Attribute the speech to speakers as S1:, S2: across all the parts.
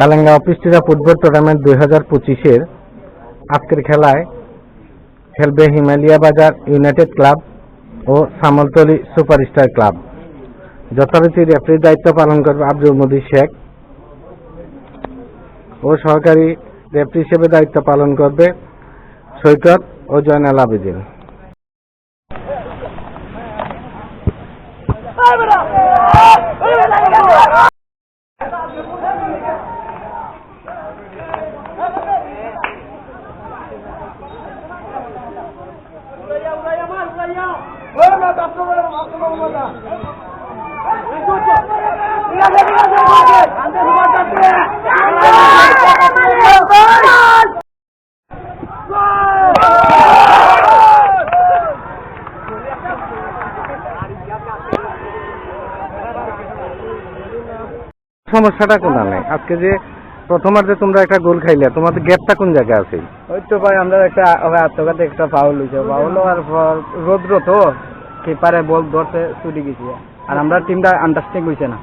S1: Kalanga অফিসটিরা football tournament দুই হাজার পঁচিশের আজকের খেলায় খেলবে হিমালয়া বাজার ইউনাইটেড ক্লাব ও সামলতলি সুপারস্টার ক্লাব। যথারীতি রেফারির দায়িত্ব পালন করবে আব্দুল মদির শেখ ও সহকারী রেফারি হিসেবে দায়িত্ব পালন করবে সৈকত ও জয়নাল আবেদিন। সমস্যাটা কোথায় আজকে যে প্রথমার্ধে তোমরা একটা গোল খাইলে তোমাদের গ্যাপটা কোন জায়গায় আছে?
S2: ওই তো ভাই আমরা একটা আত্মঘাতে একটা ফাউল হয়েছে ফাউল হওয়ার পর রৌদ্র তো কিপারে বল ধরতে ছুটি গেছি। আর আমরা টিমটা আন্ডারস্ট্যান্ড হয়েছে না।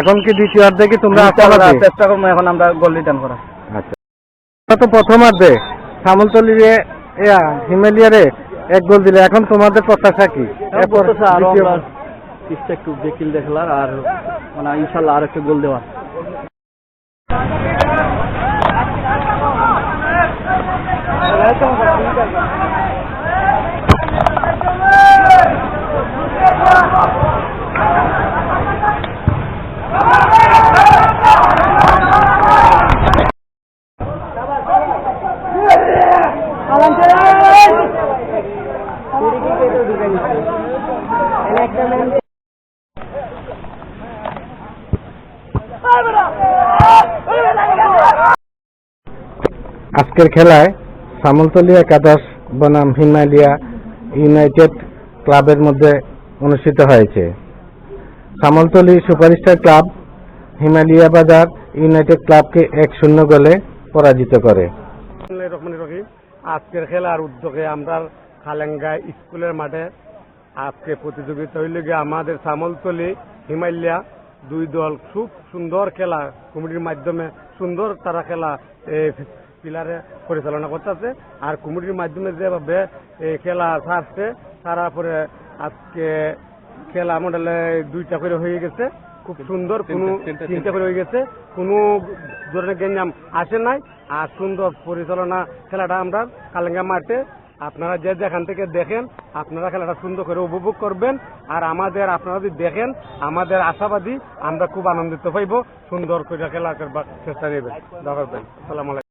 S1: এখন কি দ্বিতীয়ার্ধে কি তোমরা
S2: চেষ্টা করব এখন আমরা গোল রিটার্ন করা
S1: আচ্ছা। তো প্রথমার্ধে সামলতলিরে ইয়া হিমালয়ারে এক গোল দিলে। এখন তোমাদের প্রত্যাশা কি? এরপর আরও
S2: আমরা একটু বেকিল দেখলার আর মানে ইনশাল্লাহ আর একটা গোল দেওয়ার।
S1: আজকের খেলায় সামলতলি একাদশ বনাম হিমালয়া ইউনাইটেড ক্লাবের মধ্যে অনুষ্ঠিত হয়েছে। সামলতলি সুপারস্টার ক্লাব হিমালিয়া বাজার ইউনাইটেড ক্লাবকে এক শূন্য গোলে পরাজিত করে।
S3: রহিম। আজকের খেলার উদ্যোগে আমরা খালেঙ্গা স্কুলের মাঠে আজকে প্রতিযোগিতা হইল গিয়ে আমাদের সামলতলি হিমালয়া দুই দল খুব সুন্দর খেলা, কমিটির মাধ্যমে সুন্দর তারা খেলা পিলারে পরিচালনা করতেছে। আর কমিটির মাধ্যমে যেভাবে খেলা সারছে তারা পরে আজকে খেলা মডেলে দুইটা করে হয়ে গেছে। খুব সুন্দর কোনো চিন্তা করে হয়ে গেছে। কোনো ধরনের গেঞ্জাম আসে নাই। আর সুন্দর পরিচালনা খেলাটা আমরা কালেঙ্গা মাঠে আপনারা যে যেখান থেকে দেখেন আপনারা খেলাটা সুন্দর করে উপভোগ করবেন। আর আমাদের আপনারা যদি দেখেন আমাদের আশাবাদী আমরা খুব আনন্দিত পাইব সুন্দর করে খেলা করবার চেষ্টা নেবেন। দরকার সালাম